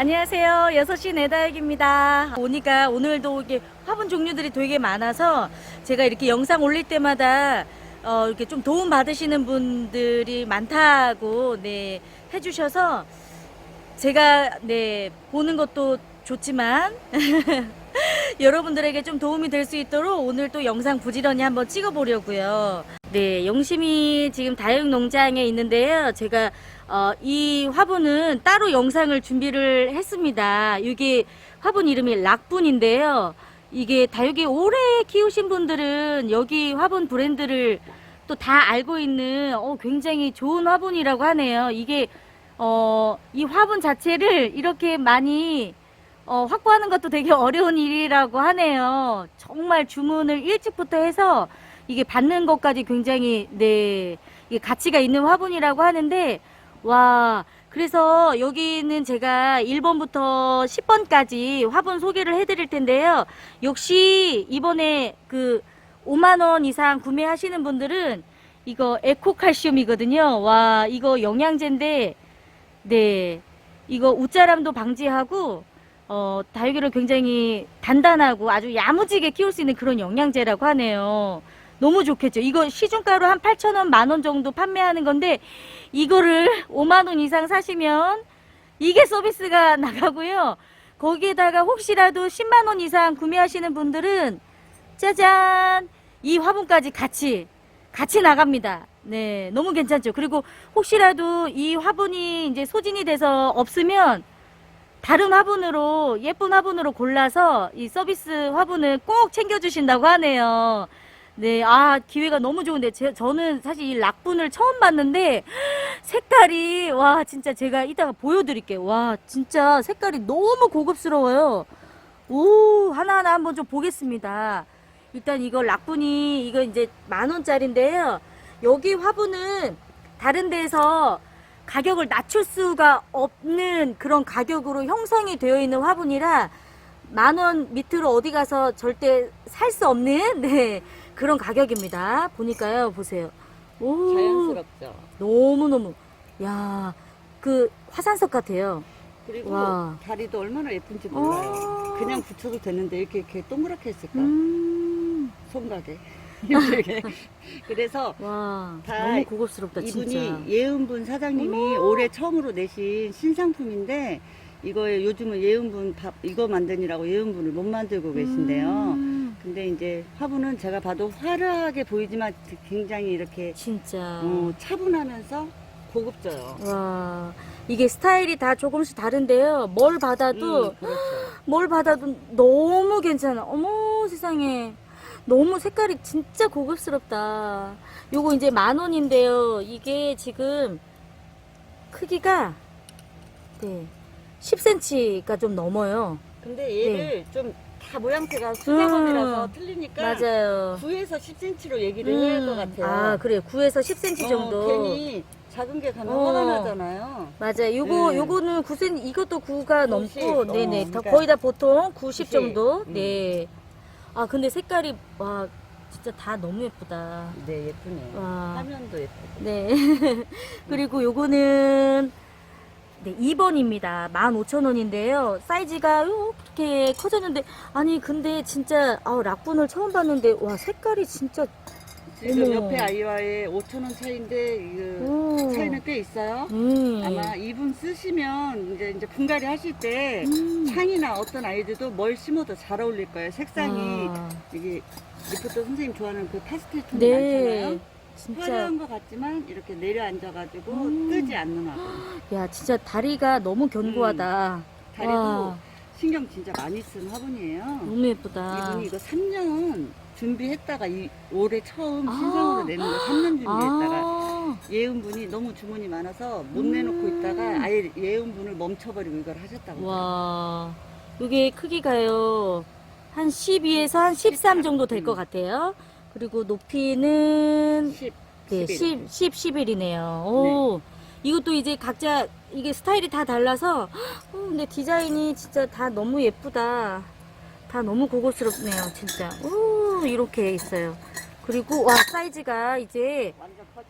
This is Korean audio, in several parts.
안녕하세요. 6시 내다육입니다. 오니까 오늘도 이게 화분 종류들이 되게 많아서 제가 이렇게 영상 올릴 때마다 어, 이렇게 좀 도움 받으시는 분들이 많다고 네, 해주셔서 제가 네, 보는 것도 좋지만 여러분들에게 좀 도움이 될 수 있도록 오늘 또 영상 부지런히 한번 찍어보려고요. 네, 영심이 지금 다육 농장에 있는데요. 제가 어, 이 화분은 따로 영상을 준비를 했습니다. 이게 화분 이름이 락분인데요. 이게 다육이 오래 키우신 분들은 여기 화분 브랜드를 또 다 알고 있는 어, 굉장히 좋은 화분이라고 하네요. 이게 어, 이 화분 자체를 이렇게 많이 어, 확보하는 것도 되게 어려운 일이라고 하네요. 정말 주문을 일찍부터 해서 이게 받는 것까지 굉장히 네 가치가 있는 화분이라고 하는데 와 그래서 여기는 제가 1번부터 10번까지 화분 소개를 해드릴 텐데요. 역시 이번에 그 5만 원 이상 구매하시는 분들은 이거 에코칼슘이거든요. 와 이거 영양제인데 네 이거 웃자람도 방지하고 어, 다육이를 굉장히 단단하고 아주 야무지게 키울 수 있는 그런 영양제라고 하네요. 너무 좋겠죠. 이거 시중가로 한 8,000원, 만 원 정도 판매하는 건데, 이거를 5만 원 이상 사시면, 이게 서비스가 나가고요. 거기에다가 혹시라도 10만 원 이상 구매하시는 분들은, 짜잔! 이 화분까지 같이, 같이 나갑니다. 네, 너무 괜찮죠. 그리고 혹시라도 이 화분이 이제 소진이 돼서 없으면, 다른 화분으로 예쁜 화분으로 골라서 이 서비스 화분을 꼭 챙겨주신다고 하네요. 네, 아 기회가 너무 좋은데 제, 저는 사실 이 락분을 처음 봤는데 색깔이 와 진짜 제가 이따가 보여드릴게요. 와 진짜 색깔이 너무 고급스러워요. 오 하나하나 한번 좀 보겠습니다. 일단 이거 락분이 이거 이제 만 원짜리인데요. 여기 화분은 다른 데서 가격을 낮출 수가 없는 그런 가격으로 형성이 되어 있는 화분이라 만 원 밑으로 어디 가서 절대 살 수 없는 네, 그런 가격입니다. 보니까요, 보세요. 오, 자연스럽죠. 너무 너무, 야, 그 화산석 같아요. 그리고 와. 다리도 얼마나 예쁜지 몰라요. 어. 그냥 붙여도 되는데 이렇게, 이렇게 동그랗게 했을까? 음, 손가게. 이렇게. 그래서 와, 다 너무 고급스럽다, 이분이 진짜. 예은분 사장님이 올해 처음으로 내신 신상품인데 이거에 요즘은 예은분 밥 이거 만드니라고 예은분을 못 만들고 계신데요. 음, 근데 이제 화분은 제가 봐도 화려하게 보이지만 굉장히 이렇게 진짜. 어, 차분하면서 고급져요. 와, 이게 스타일이 다 조금씩 다른데요. 뭘 받아도, 음, 그렇죠. 뭘 받아도 너무 괜찮아. 어머 세상에. 너무 색깔이 진짜 고급스럽다. 요거 이제 만 원인데요. 이게 지금 크기가 네 10cm가 좀 넘어요. 근데 얘를 좀 다 모양새가 수작업이라서 음, 틀리니까 맞아요. 9에서 10cm로 얘기를 해야 할것 음, 같아요. 아 그래요. 9에서 10cm 어, 정도. 괜히 작은 게 가면 어. 화가 나잖아요. 맞아요. 요거 네. 요거는 9cm 이것도 9가 넘고 90, 네네 어, 더 그러니까 거의 다 보통 90, 90. 정도. 음. 네. 아 근데 색깔이 와 진짜 다 너무 예쁘다. 네, 예쁘네요. 와. 화면도 예쁘고. 네. 그리고 요거는 네, 2번입니다. 15,000원인데요. 사이즈가 이렇게 커졌는데 아니 근데 진짜 아 락분을 처음 봤는데 와 색깔이 진짜 지금 어머. 옆에 아이와의 5천원 차이인데 그 오. 차이는 꽤 있어요. 음. 아마 이분 쓰시면 이제 이제 분갈이 하실 때 음. 창이나 어떤 아이들도 뭘 심어도 잘 어울릴 거예요. 색상이 아, 이게 리포터 선생님 좋아하는 그 파스텔 톤이 네. 많잖아요. 진짜 화려한 것 같지만 이렇게 내려앉아가지고 음. 뜨지 않는 화분. 야 진짜 다리가 너무 견고하다. 다리도 와, 신경 진짜 많이 쓴 화분이에요. 너무 예쁘다. 이분이 이거 3년 준비했다가 이 올해 처음 아. 신상으로 내는 거 3년 준비했다가 아, 예은분이 너무 주문이 많아서 못 음. 내놓고 있다가 아예 예은분을 멈춰버리고 이걸 하셨다고. 와, 이게 크기가요 한 12에서 한 13 정도 될것 음. 같아요. 그리고 높이는 10, 네, 11. 10, 10, 11이네요. 오, 이것도 이제 각자 이게 스타일이 다 달라서, 어, 근데 디자인이 진짜 다 너무 예쁘다. 다 너무 고급스럽네요, 진짜. 오, 이렇게 있어요. 그리고, 와, 사이즈가 이제.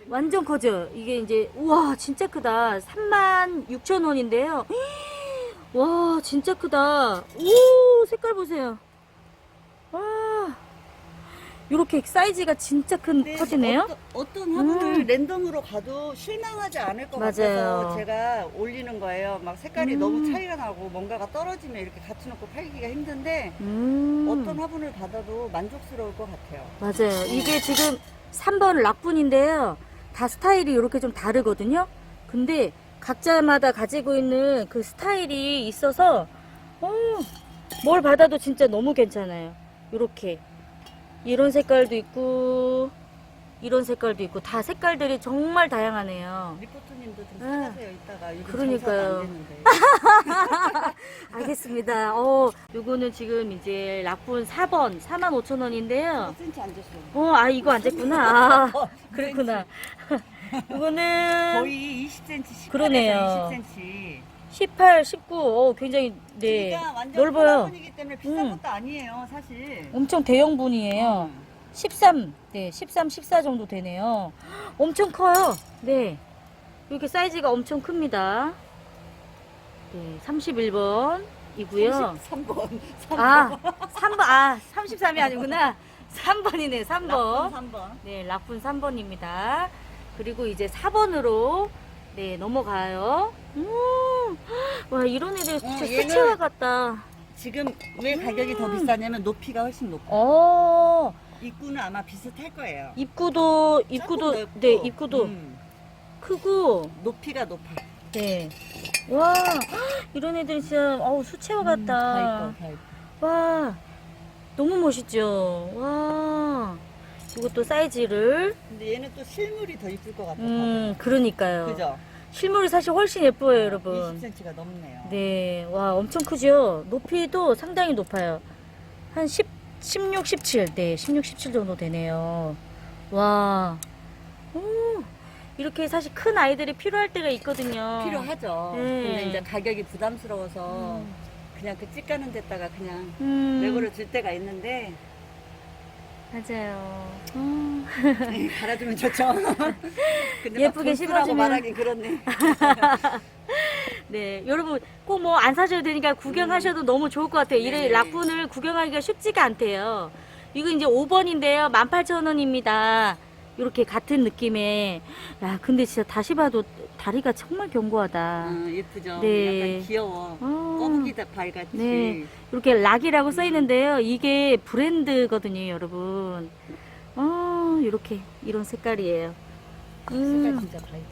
완전 커져. 이게 이제, 우와, 진짜 크다. 36,000원인데요. 와, 진짜 크다. 오, 색깔 보세요. 와. 요렇게 사이즈가 진짜 큰 근데 퍼지네요. 어떤, 어떤 화분을 음. 랜덤으로 가도 실망하지 않을 것 맞아요. 같아서 제가 올리는 거예요. 막 색깔이 음. 너무 차이가 나고 뭔가가 떨어지면 이렇게 갖춰 놓고 팔기가 힘든데 음. 어떤 화분을 받아도 만족스러울 것 같아요. 맞아요. 이게 지금 3번 락분인데요. 다 스타일이 이렇게 좀 다르거든요. 근데 각자마다 가지고 있는 그 스타일이 있어서 어, 뭘 받아도 진짜 너무 괜찮아요. 이렇게 이런 색깔도 있고 이런 색깔도 있고 다 색깔들이 정말 다양하네요. 리포터님도 좀 아, 사가세요. 이따가 요즘 그러니까요. 장사가 안 됐는데. 알겠습니다. 어, 요거는 지금 이제 락분 4번 45,000원인데요. 5cm 안 줬어요. 어, 아 이거 안 됐구나. 아, 어, 그렇구나. 이거는 거의 20cm, 18에서 그러네요. 20cm. 18, 19. 어, 굉장히 네 그러니까 완전 넓어요. 화분이기 때문에 비싼 음. 것도 아니에요, 사실. 엄청 대형분이에요. 음. 13, 네, 13, 14 정도 되네요. 엄청 커요. 네, 이렇게 사이즈가 엄청 큽니다. 네, 31번이고요. 3번. 3번. 아, 3번, 아, 33이 아니구나. 3번이네, 3번. 3번. 네, 락분 3번입니다. 그리고 이제 4번으로 네, 넘어가요. 음, 와, 이런 애들 진짜 어, 얘는- 수채화 같다. 지금 왜 가격이 더 음. 비싸냐면 높이가 훨씬 높아요. 어, 입구는 아마 비슷할 거예요. 입구도, 입구도, 조금 넓고, 네, 입구도 음, 크고, 높이가 높아. 네. 와, 이런 애들 진짜, 어우, 수채화 같다. 음, 다 이뻐, 다. 와, 너무 멋있죠? 와, 이것도 사이즈를, 근데 얘는 또 실물이 더 이쁠 것 같아. 음, 그러니까요. 그죠? 실물이 사실 훨씬 예뻐요, 여러분. 20cm가 넘네요. 네, 와, 엄청 크죠? 높이도 상당히 높아요. 한 10, 16, 17, 네, 16, 17 정도 되네요. 와, 오, 이렇게 사실 큰 아이들이 필요할 때가 있거든요. 필요하죠. 네. 근데 이제 가격이 부담스러워서 음. 그냥 그 찌까는 데다가 그냥 음, 내고를 줄 때가 있는데 맞아요. 음. 갈아주면 좋죠. 근데 예쁘게 쓰라고 말하긴 그렇네. 네, 여러분 꼭 뭐 안 사셔도 되니까 구경하셔도 너무 좋을 것 같아요. 이래 네. 락분을 구경하기가 쉽지가 않대요. 이거 이제 5번인데요. 18,000원입니다. 이렇게 같은 느낌의 야, 근데 진짜 다시 봐도 다리가 정말 견고하다. 어, 예쁘죠. 네. 약간 귀여워. 어, 거북이 발 같이. 네. 이렇게 락이라고 써 있는데요. 이게 브랜드거든요, 여러분. 어, 이렇게 이런 색깔이에요. 색깔 음, 진짜 밝지.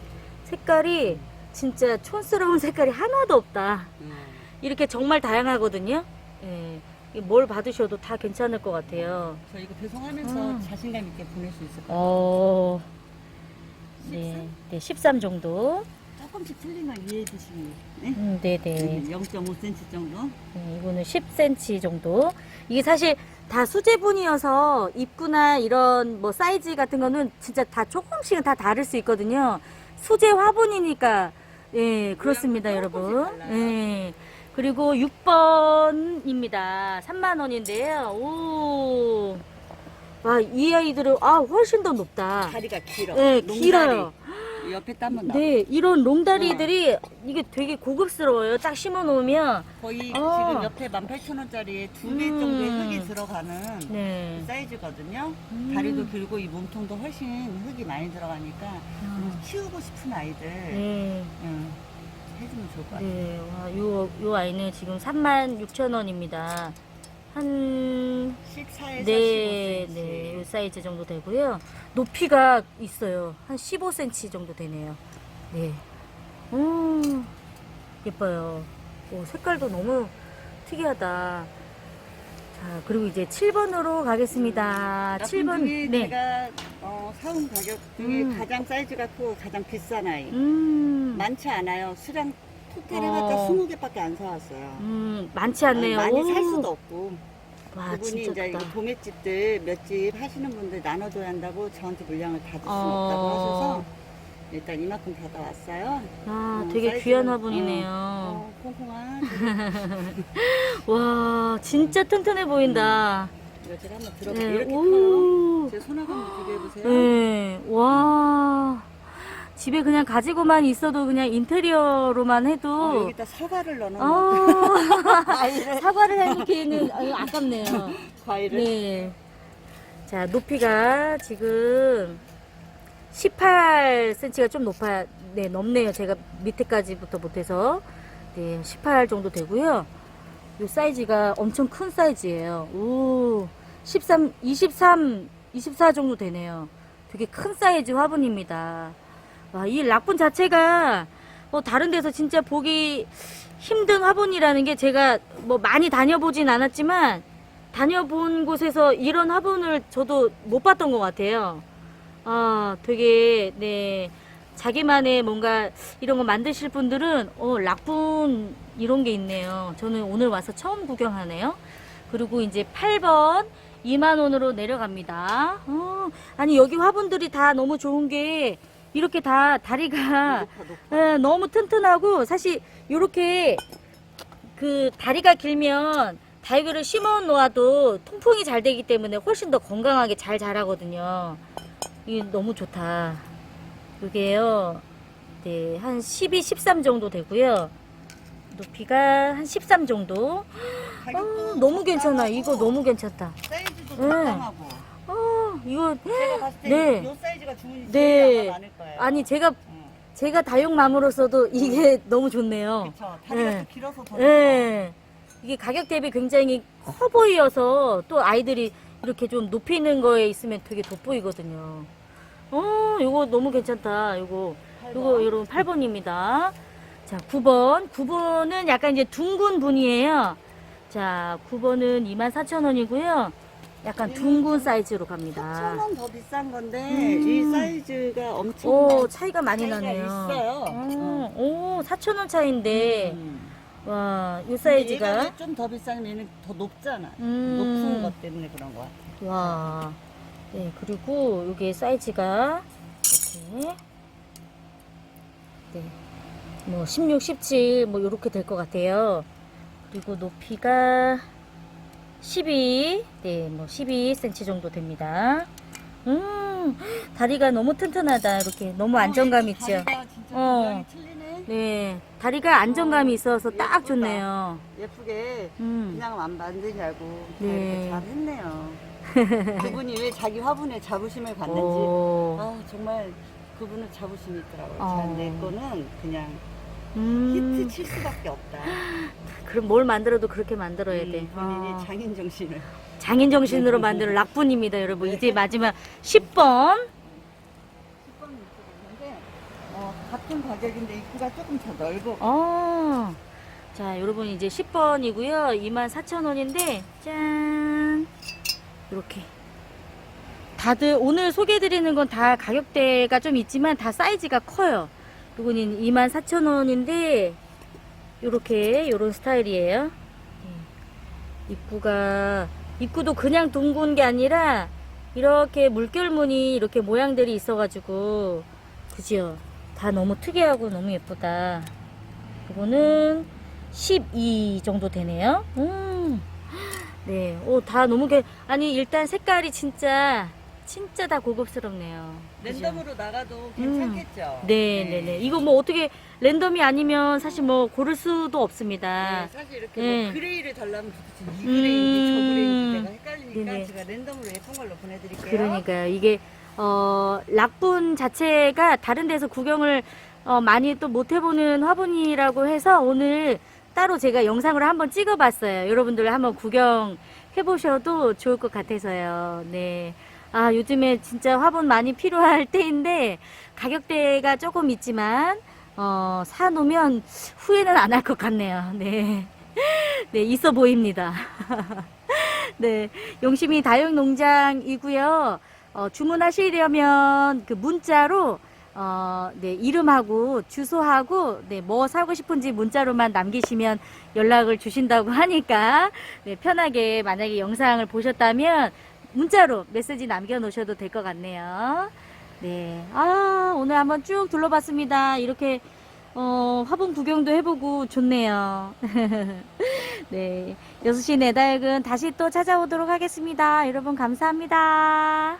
색깔이 진짜 촌스러운 색깔이 하나도 없다. 음. 이렇게 정말 다양하거든요. 예. 이뭘 받으셔도 다 괜찮을 것 같아요. 저 이거 배송하면서 음. 자신감 있게 보낼 수 있을 것 같아요. 어, 13? 네, 네, 13 정도. 조금씩 틀린 걸 이해해 주시면. 네? 음, 네, 네. 0.5cm 정도. 네, 이거는 10cm 정도. 이게 사실 다 수제분이어서 입구나 이런 뭐 사이즈 같은 거는 진짜 다 조금씩은 다 다를 수 있거든요. 수제 화분이니까 예 그렇습니다 여러분. 예 그리고 6번입니다. 3만 원인데요. 오. 와, 이 아이들은 아 훨씬 더 높다. 다리가 길어. 네, 롱다리. 길어요. 옆에 땀은 나. 네, 이런 롱다리들이 이게 되게 고급스러워요. 딱 심어 놓으면 거의 어. 지금 옆에 18,000원짜리에 두 배 음. 정도의 흙이 들어가는 네. 사이즈거든요. 음. 다리도 길고 이 몸통도 훨씬 흙이 많이 들어가니까 음. 키우고 싶은 아이들 네. 응, 해주면 좋을 것 같아요. 네, 와, 요, 요 아이는 지금 36,000원입니다. 한, 14에서 네, 15cm. 네, 요 사이즈 정도 되고요. 높이가 있어요. 한 15cm 정도 되네요. 네. 음, 예뻐요. 오, 색깔도 너무 특이하다. 자, 그리고 이제 7번으로 가겠습니다. 7번, 중에 네. 제가 어, 사온 가격 중에 음. 가장 사이즈가 크고 가장 비싼 아이. 음, 많지 않아요. 수량 토탈 어. 해봤자 20개밖에 안 사왔어요. 음, 많지 않네요. 많이 살 오. 수도 없고. 와, 그분이 진짜 이제. 이 도매집들 몇 집 하시는 분들 나눠줘야 한다고 저한테 물량을 다 줄수 어. 없다고 하셔서 일단 이만큼 받아왔어요. 아, 어, 되게 사이즈는, 귀한 화분이네요. 어, 콩콩한. 와, 진짜 튼튼해 보인다. 이거 제가 한번 들어볼게요. 네, 이렇게 커요. 오. 제 손아가 한번 비교해보세요. 네, 와. 집에 그냥 가지고만 있어도 그냥 인테리어로만 해도 어, 여기다 사과를 넣어놓은 어, 과일을 사과를 해놓기에는 아유, 아깝네요. 과일을 네. 자, 높이가 지금 18cm가 좀 높아, 네, 넘네요. 제가 밑에까지부터 못해서. 네, 18 정도 되고요. 요 사이즈가 엄청 큰 사이즈예요. 오, 13, 23, 24 정도 되네요. 되게 큰 사이즈 화분입니다. 와, 이 락분 자체가 뭐 다른 데서 진짜 보기 힘든 화분이라는 게 제가 뭐 많이 다녀보진 않았지만 다녀본 곳에서 이런 화분을 저도 못 봤던 것 같아요. 아, 되게, 네, 자기만의 뭔가 이런 거 만드실 분들은, 어, 락분 이런 게 있네요. 저는 오늘 와서 처음 구경하네요. 그리고 이제 8번 2만 원으로 내려갑니다. 어, 아니, 여기 화분들이 다 너무 좋은 게 이렇게 다 다리가 높아 예, 너무 튼튼하고 사실 요렇게 그 다리가 길면 다이거를 심어 놓아도 통풍이 잘 되기 때문에 훨씬 더 건강하게 잘 자라거든요. 이게 너무 좋다. 이게요. 네, 한 12, 13 정도 되고요. 높이가 한 13 정도. 어, 너무 괜찮아. 이거 너무 괜찮다. 사이즈도 네. 적당하고 어, 이거 제가 봤을 때 네. 이 사이즈가 주문이 네. 제일 아마 많을 거예요 아니 제가 응. 제가 다육맘으로서도 이게 너무 좋네요. 그쵸 다리가 네. 또 길어서 더 예. 이게 가격 대비 굉장히 커 보여서 또 아이들이 이렇게 좀 높이는 거에 있으면 되게 돋보이거든요. 어, 이거 너무 괜찮다. 이거, 좋고. 이거 여러분 8번입니다. 자, 9번. 9번은 약간 이제 둥근 분이에요. 자, 9번은 24,000원이고요. 약간 둥근 사이즈로 갑니다. 4,000원 더 비싼 건데 음. 이 사이즈가 엄청 오, 차이가 많이 차이가 나네요. 있어요. 어, 오, 4,000원 차이인데, 음. 와, 이 사이즈가. 얘가 좀더 비싸면 얘는 더 높잖아 음. 높은 것 때문에 그런 거 같아 와. 네, 그리고 이게 사이즈가 이렇게 네. 뭐 16, 17, 뭐 요렇게 될 것 같아요. 그리고 높이가 12, 네, 뭐 12cm 정도 됩니다. 음, 다리가 너무 튼튼하다. 이렇게 너무 안정감 어, 있죠. 어. 네, 다리가 안정감이 있어서 딱 예쁘다. 좋네요. 예쁘게 음, 그냥 안 만드냐고 네. 잘 했네요 그분이 왜 자기 화분에 자부심을 갖는지 오, 아 정말 그분은 자부심이 있더라고요 어. 자, 내 거는 그냥 음. 히트 칠 수밖에 없다 그럼 뭘 만들어도 그렇게 만들어야 돼. 음, 본인이 아, 장인 정신을 장인 정신으로 만드는 락분입니다, 여러분. 이제 마지막 10번. 10번 입구가 있는데 어, 같은 가격인데 입구가 조금 더 넓어 어. 자, 여러분 이제 10번이고요. 24,000원인데 짠. 이렇게. 다들 오늘 소개해 드리는 건 다 가격대가 좀 있지만 다 사이즈가 커요. 요거는 24,000원인데 요렇게 요런 스타일이에요. 네. 입구가 입구도 그냥 둥근 게 아니라 이렇게 물결무늬 이렇게 모양들이 있어가지고 그죠? 다 너무 특이하고 너무 예쁘다. 이거는 12 정도 되네요. 음. 네. 오, 다 너무 개, 아니, 일단 색깔이 진짜, 진짜 다 고급스럽네요. 랜덤으로 나가도 괜찮겠죠 네, 네, 네. 이거 뭐 어떻게 랜덤이 아니면 사실 뭐 고를 수도 없습니다. 네, 사실 이렇게 네. 뭐 그레이를 달라면 도대체 이 음. 그레이인지 저 그레이인지 내가 헷갈리니까 네네. 제가 랜덤으로 예쁜 걸로 보내드릴게요. 그러니까요. 이게 어 락분 자체가 다른 데서 구경을 어, 많이 또 못 해보는 화분이라고 해서 오늘 따로 제가 영상으로 한번 찍어봤어요. 여러분들 한번 구경 해보셔도 좋을 것 같아서요. 네. 아 요즘에 진짜 화분 많이 필요할 때인데 가격대가 조금 있지만 어 사 놓으면 후회는 안 할 것 같네요. 네. 네, 있어 보입니다. 네, 용심이 다육 농장이고요. 어, 주문하시려면 그 문자로 어, 네, 이름하고 주소하고 네, 뭐 사고 싶은지 문자로만 남기시면 연락을 주신다고 하니까 네, 편하게 만약에 영상을 보셨다면 문자로 메시지 남겨 놓으셔도 될 것 같네요. 네. 아, 오늘 한번 쭉 둘러봤습니다. 이렇게 어, 화분 구경도 해보고 좋네요. 네. 6시 내다육은 다시 또 찾아오도록 하겠습니다. 여러분 감사합니다.